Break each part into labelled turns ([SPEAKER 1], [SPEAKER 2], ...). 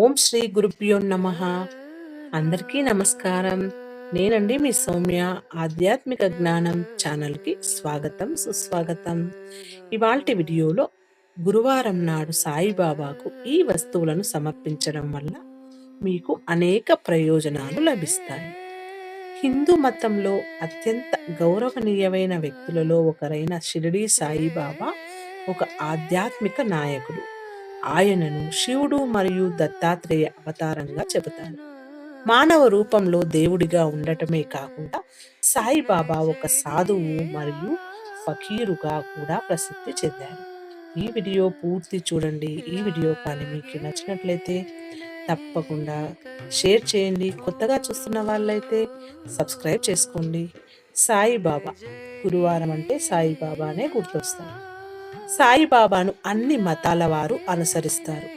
[SPEAKER 1] ఓం శ్రీ గురుభ్యో నమ. అందరికీ నమస్కారం. నేనండి మీ సౌమ్య ఆధ్యాత్మిక జ్ఞానం ఛానల్కి స్వాగతం సుస్వాగతం. ఇవాల్టి వీడియోలో గురువారం నాడు సాయిబాబాకు ఈ వస్తువులను సమర్పించడం వల్ల మీకు అనేక ప్రయోజనాలు లభిస్తాయి. హిందూ మతంలో అత్యంత గౌరవనీయమైన వ్యక్తులలో ఒకరైన షిరిడి సాయిబాబా ఒక ఆధ్యాత్మిక నాయకుడు. ఆయనను శివుడు మరియు దత్తాత్రేయ అవతారంగా చెబుతారు. మానవ రూపంలో దేవుడిగా ఉండటమే కాకుండా సాయిబాబా ఒక సాధువు మరియు ఫకీరుగా కూడా ప్రసిద్ధి చెందారు. ఈ వీడియో పూర్తి చూడండి. ఈ వీడియో కానీ మీకు నచ్చినట్లయితే తప్పకుండా షేర్ చేయండి. కొత్తగా చూస్తున్న వాళ్ళైతే సబ్స్క్రైబ్ చేసుకోండి. సాయిబాబా గురువారం అంటే సాయిబాబానే గుర్తొస్తారు సాయిబాబాను అన్ని మతాల వారు అనుసరిస్తారు.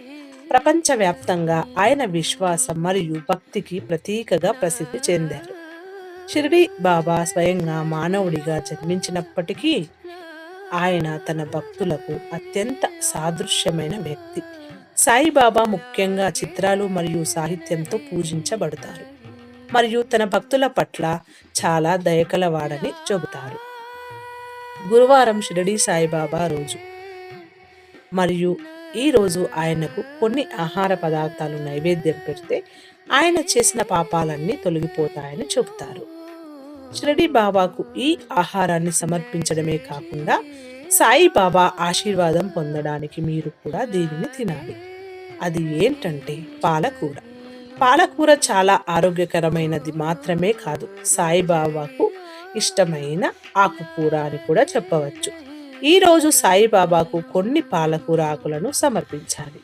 [SPEAKER 1] ప్రపంచవ్యాప్తంగా ఆయన విశ్వాసం మరియు భక్తికి ప్రతీకగా ప్రసిద్ధి చెందారు. షిరిడి బాబా స్వయంగా మానవుడిగా జన్మించినప్పటికీ ఆయన తన భక్తులకు అత్యంత సాదృశ్యమైన వ్యక్తి. సాయిబాబా ముఖ్యంగా చిత్రాలు మరియు సాహిత్యంతో పూజించబడతారు. మరియు తన భక్తుల పట్ల చాలా దయకలవాడని చెబుతారు. గురువారం షిరిడి సాయిబాబా రోజు. మరియు ఈ రోజు ఆయనకు కొన్ని ఆహార పదార్థాలు నైవేద్యం పెడితే ఆయన చేసిన పాపాలన్నీ తొలగిపోతాయని చెబుతారు. షిరడి బాబాకు ఈ ఆహారాన్ని సమర్పించడమే కాకుండా సాయిబాబా ఆశీర్వాదం పొందడానికి మీరు కూడా దీనిని తినాలి. అది ఏంటంటే పాలకూర. పాలకూర చాలా ఆరోగ్యకరమైనది మాత్రమే కాదు సాయిబాబాకు ఇష్టమైన ఆకుకూర అని కూడా చెప్పవచ్చు. ఈరోజు సాయిబాబాకు కొన్ని పాలకూర ఆకులను సమర్పించాలి.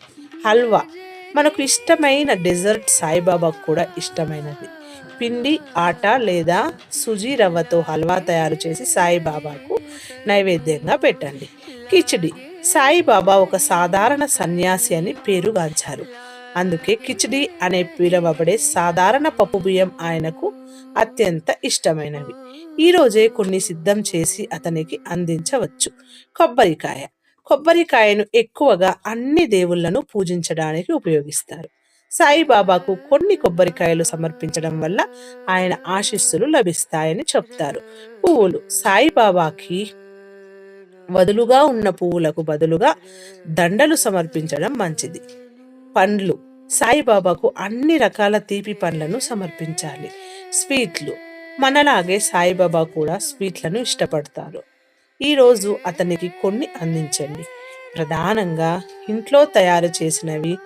[SPEAKER 1] హల్వా మనకు ఇష్టమైన డెజర్ట్ సాయిబాబాకు కూడా ఇష్టమైనది. పిండి ఆట లేదా సుజీ రవ్వతో హల్వా తయారు చేసి సాయిబాబాకు నైవేద్యంగా పెట్టండి. కిచిడి సాయిబాబా ఒక సాధారణ సన్యాసి అని పేరుగాంచారు అందుకే కిచిడి అనే పిలువబడే సాధారణ పప్పు బియ్యం ఆయనకు అత్యంత ఇష్టమైనవి. ఈరోజే కొన్ని సిద్ధం చేసి అతనికి అందించవచ్చు. కొబ్బరికాయ. కొబ్బరికాయను ఎక్కువగా అన్ని దేవుళ్ళను పూజించడానికి ఉపయోగిస్తారు. సాయిబాబాకు కొన్ని కొబ్బరికాయలు సమర్పించడం వల్ల ఆయన ఆశీస్సులు లభిస్తాయని చెప్తారు. పువ్వులు. సాయిబాబాకి వదులుగా ఉన్న పువ్వులకు బదులుగా దండలు సమర్పించడం మంచిది. పండ్లు. సాయిబాబాకు అన్ని రకాల తీపి పండ్లను సమర్పించాలి. స్వీట్లు. మనలాగే సాయిబాబా కూడా స్వీట్లను ఇష్టపడతారు. ఈరోజు అతనికి కొన్ని అందించండి. ప్రధానంగా ఇంట్లో తయారు చేసినవి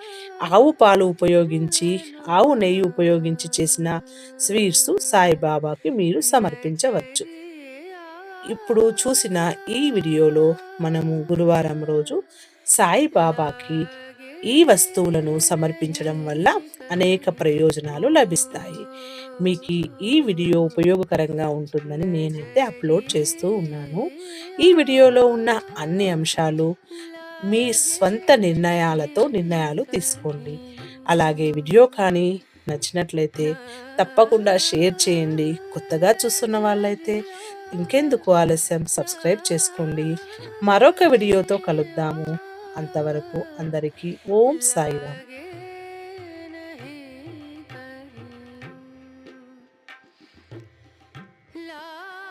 [SPEAKER 1] ఆవు పాలు ఉపయోగించి ఆవు నెయ్యి ఉపయోగించి చేసిన స్వీట్స్ సాయిబాబాకి మీరు సమర్పించవచ్చు. ఇప్పుడు చూసిన ఈ వీడియోలో మనము గురువారం రోజు సాయిబాబాకి ఈ వస్తువులను సమర్పించడం వల్ల అనేక ప్రయోజనాలు లభిస్తాయి. మీకు ఈ వీడియో ఉపయోగకరంగా ఉంటుందని నేనైతే అప్లోడ్ చేస్తూ ఉన్నాను. ఈ వీడియోలో ఉన్న అన్ని అంశాలు మీ స్వంత నిర్ణయాలతో నిర్ణయాలు తీసుకోండి. అలాగే వీడియో కానీ నచ్చినట్లయితే తప్పకుండా షేర్ చేయండి. కొత్తగా చూస్తున్న వాళ్ళైతే ఇంకెందుకు ఆలస్యం? సబ్స్క్రైబ్ చేసుకోండి. మరొక వీడియోతో కలుద్దాము. అంతవరకు అందరికీ ఓం సాయిరామ్. love